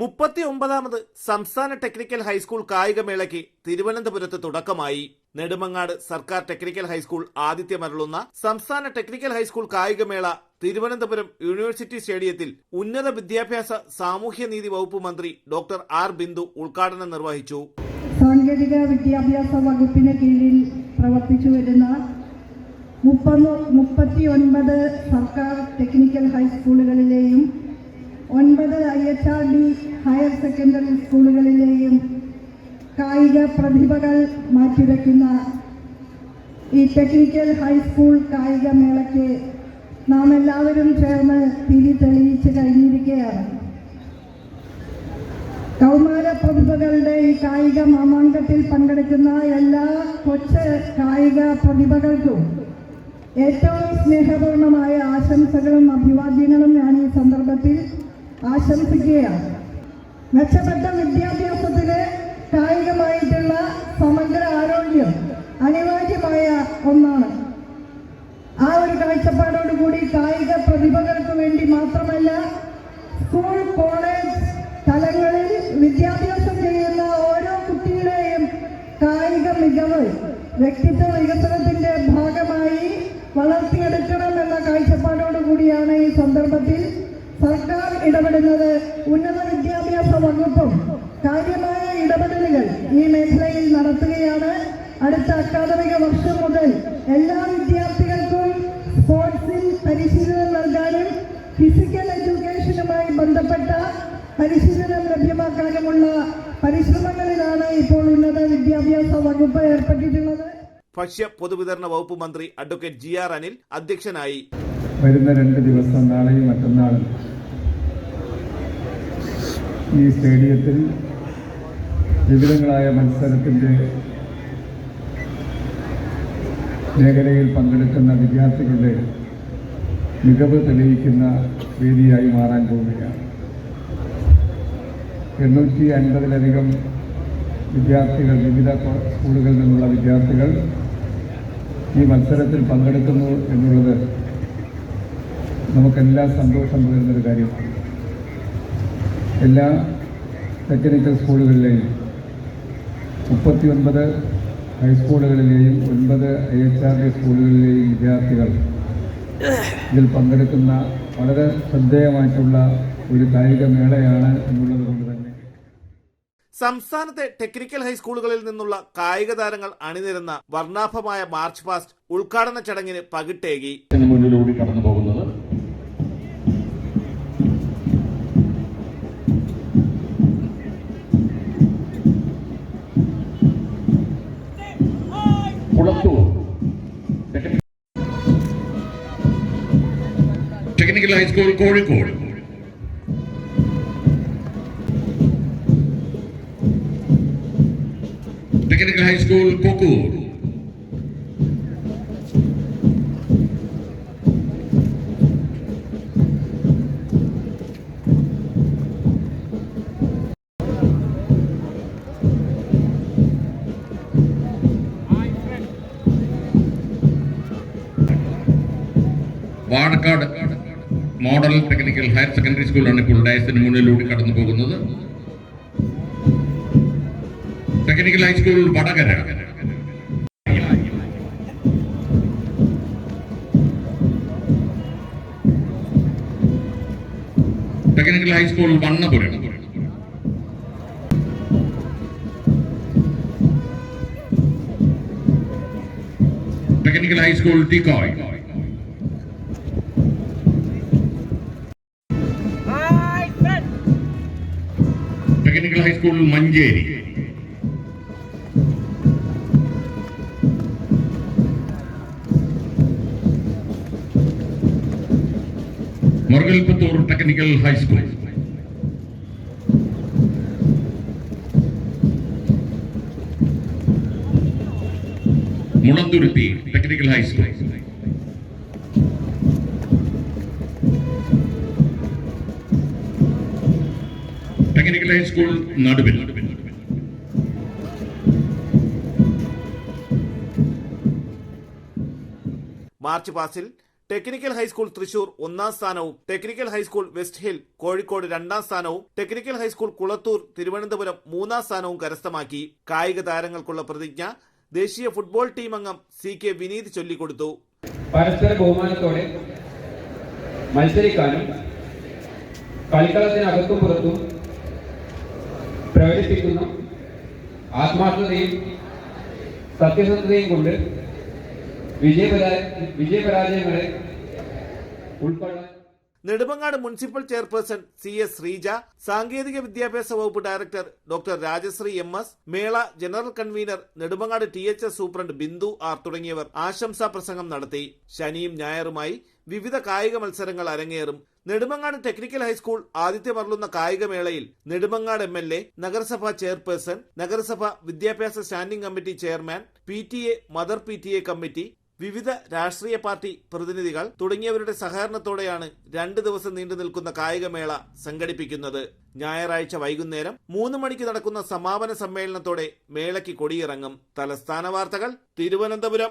മുപ്പത്തി ഒമ്പതാമത് സംസ്ഥാന technical high school കായികമേളയ്ക്ക് തിരുവനന്തപുരത്ത് തുടക്കമായി. നെടുമങ്ങാട് സർക്കാർ ടെക്നിക്കൽ ഹൈസ്കൂൾ ആതിഥ്യമരുളുന്ന സംസ്ഥാന ടെക്നിക്കൽ ഹൈസ്കൂൾ കായികമേള തിരുവനന്തപുരം യൂണിവേഴ്സിറ്റി സ്റ്റേഡിയത്തിൽ ഉന്നത വിദ്യാഭ്യാസ സാമൂഹ്യനീതി വകുപ്പ് മന്ത്രി ഡോക്ടർ ആർ ബിന്ദു ഉദ്ഘാടനം നിർവഹിച്ചു. സാങ്കേതിക വിദ്യാഭ്യാസ വകുപ്പിന് കീഴിൽ പ്രവർത്തിച്ചു വരുന്ന മുപ്പത് മുപ്പത്തി സർക്കാർ ടെക്നിക്കൽ ഹൈസ്കൂളുകളിലെയും ഒൻപത് I H R D higher secondary സ്കൂളുകളിലെയും കായിക പ്രതിഭകൾ മാറ്റിവെക്കുന്ന ഈ ടെക്നിക്കൽ ഹൈസ്കൂൾ കായിക മേളയ്ക്ക് നാം എല്ലാവരും ചേർന്ന് തിരി തെളിയിച്ച് കഴിഞ്ഞിരിക്കുകയാണ്. കൗമാര പ്രതിഭകളുടെ ഈ കായിക മാമാങ്കത്തിൽ പങ്കെടുക്കുന്ന എല്ലാ കൊച്ച് കായിക പ്രതിഭകൾക്കും ഏറ്റവും സ്നേഹപൂർണമായ ആശംസകളും അഭിവാദ്യങ്ങളും ഞാൻ ഈ സന്ദർഭത്തിൽ ആശംസിക്കുകയാണ്. മെച്ചപ്പെട്ട വിദ്യാഭ്യാസത്തിന് കായികമായിട്ടുള്ള സമഗ്ര ആരോഗ്യം അനിവാര്യമായ ഒന്നാണ്. ആ ഒരു കാഴ്ചപ്പാടോടുകൂടി കായിക പ്രതിഭകൾക്ക് വേണ്ടി മാത്രമല്ല സ്കൂൾ കോളേജ് തലങ്ങളിൽ വിദ്യാഭ്യാസം ചെയ്യുന്ന ഓരോ കുട്ടിയുടെയും കായിക മികവ് വ്യക്തിത്വ വികസനത്തിന്റെ ഭാഗമായി വളർത്തിയെടുക്കണം എന്ന കാഴ്ചപ്പാടോടുകൂടിയാണ് ഈ സന്ദർഭത്തിൽ ഇടപെടുന്നത് ഉന്നത വിദ്യാഭ്യാസ വകുപ്പും കാര്യമായ ഇടപെടലുകൾ ഈ മേഖലയിൽ നടത്തുകയാണ്. അടുത്ത അക്കാദമിക വർഷം മുതൽ എല്ലാ വിദ്യാർത്ഥികൾക്കും സ്പോർട്സിൽ പരിശീലനം നൽകാനും ഫിസിക്കൽ എഡ്യൂക്കേഷനുമായി ബന്ധപ്പെട്ട പരിശീലനം ലഭ്യമാക്കാനുമുള്ള പരിശ്രമങ്ങളിലാണ് ഇപ്പോൾ ഉന്നത വിദ്യാഭ്യാസ വകുപ്പ് ഏർപ്പെട്ടിട്ടുള്ളത്. ഭക്ഷ്യ പൊതുവിതരണ വകുപ്പ് മന്ത്രി അഡ്വക്കേറ്റ് ജി ആർ അനിൽ അധ്യക്ഷനായി. വരുന്ന രണ്ട് ദിവസം നാളെയും മറ്റന്നാളും ഈ സ്റ്റേഡിയത്തിൽ വിവിധങ്ങളായ മത്സരത്തിന്റെ മേഖലയിൽ പങ്കെടുക്കുന്ന വിദ്യാർത്ഥികളുടെ മികവ് തെളിയിക്കുന്ന വേദിയായി മാറാൻ പോവുകയാണ്. എണ്ണൂറ്റി അൻപതിലധികം വിദ്യാർത്ഥികൾ വിവിധ സ്കൂളുകളിൽ നിന്നുള്ള വിദ്യാർത്ഥികൾ ഈ മത്സരത്തിൽ പങ്കെടുക്കുന്നു എന്നുള്ളത് നമുക്കെല്ലാം സന്തോഷം പകരുന്നൊരു കാര്യമാണ്. എല്ലാ ടെക്നിക്കൽ സ്കൂളുകളിലെയും മുപ്പത്തി ഒൻപത് ഹൈസ്കൂളുകളിലെയും ഒൻപത് ഐ എച്ച് ആർ ഡി സ്കൂളുകളിലെയും വിദ്യാർത്ഥികൾ ഇതിൽ പങ്കെടുക്കുന്ന വളരെ ശ്രദ്ധേയമായിട്ടുള്ള ഒരു കായിക മേളയാണ് എന്നുള്ളത് കൊണ്ട് തന്നെ സംസ്ഥാനത്തെ ടെക്നിക്കൽ ഹൈസ്കൂളുകളിൽ നിന്നുള്ള കായിക താരങ്ങൾ അണിനിരുന്ന വർണാഭമായ മാർച്ച് പാസ്റ്റ് ഉദ്ഘാടന ചടങ്ങിന് പകിട്ടേകി. മുന്നിലൂടെ കടന്നു Technical High School, code, code. Technical High School, code. Vazhakkad model technical higher secondary സ്കൂളാണ് ഇപ്പോൾ ഡയസിന് മുന്നിലൂടെ കടന്നു പോകുന്നത്. Technical high school Vadakara. Technical high school Vannapuram. Technical high school Teekoy technical high school Manjeri മുറുകൽപത്തൂർ technical high school Mulanthuruthy technical high school technical high school Naduvil march പാസിൽ technical high school Thrissur ഒന്നാം സ്ഥാനവും technical high school west hill Kozhikode രണ്ടാം സ്ഥാനവും technical high school Kulathur Thiruvananthapuram മൂന്നാം സ്ഥാനവും കരസ്ഥമാക്കി കായിക താരങ്ങൾക്കുള്ള പ്രതിജ്ഞ ദേശീയ ഫുട്ബോൾ ടീം അംഗം സി കെ വിനീത് ചൊല്ലിക്കൊടുത്തു. പരസ്പര ബഹുമാനത്തോടെ മത്സരിക്കാനും കളിക്കളത്തിനകത്തും പുറത്തും പ്രകടിപ്പിക്കുന്ന ആത്മാർത്ഥതയും സത്യസന്ധതയും കൊണ്ട് വിജയപരാ വിജയപരാജയങ്ങളെ ഉൾക്കൊള്ളാൻ Nedumangad municipal chairperson C S Sreeja സാങ്കേതിക വിദ്യാഭ്യാസ വകുപ്പ് director doctor Rajasree M S മേള general convener Nedumangad T H S superintendent Bindu R തുടങ്ങിയവർ ആശംസാ പ്രസംഗം നടത്തി. ശനിയും ഞായറുമായി വിവിധ കായിക മത്സരങ്ങൾ അരങ്ങേറും. നെടുമങ്ങാട് ടെക്നിക്കൽ ഹൈസ്കൂൾ ആദിത്യമറളുന്ന കായികമേളയിൽ നെടുമങ്ങാട് എം എൽ എ നഗരസഭാ ചെയർപേഴ്സൺ നഗരസഭ വിദ്യാഭ്യാസ standing committee chairman P T A mother P T A committee വിവിധ രാഷ്ട്രീയ പാർട്ടി പ്രതിനിധികൾ തുടങ്ങിയവരുടെ സഹകരണത്തോടെയാണ് രണ്ട് ദിവസം നീണ്ടു നിൽക്കുന്ന കായികമേള സംഘടിപ്പിക്കുന്നത്. ഞായറാഴ്ച വൈകുന്നേരം മൂന്ന് മണിക്ക് നടക്കുന്ന സമാപന സമ്മേളനത്തോടെ മേളയ്ക്ക് കൊടിയിറങ്ങും. തലസ്ഥാന വാർത്തകൾ Thiruvananthapuram.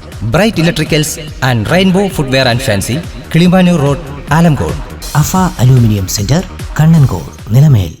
bright electricals and rainbow footwear and fancy Kilimanoor road Alamcode Afa aluminium centre Kannankode Nilamel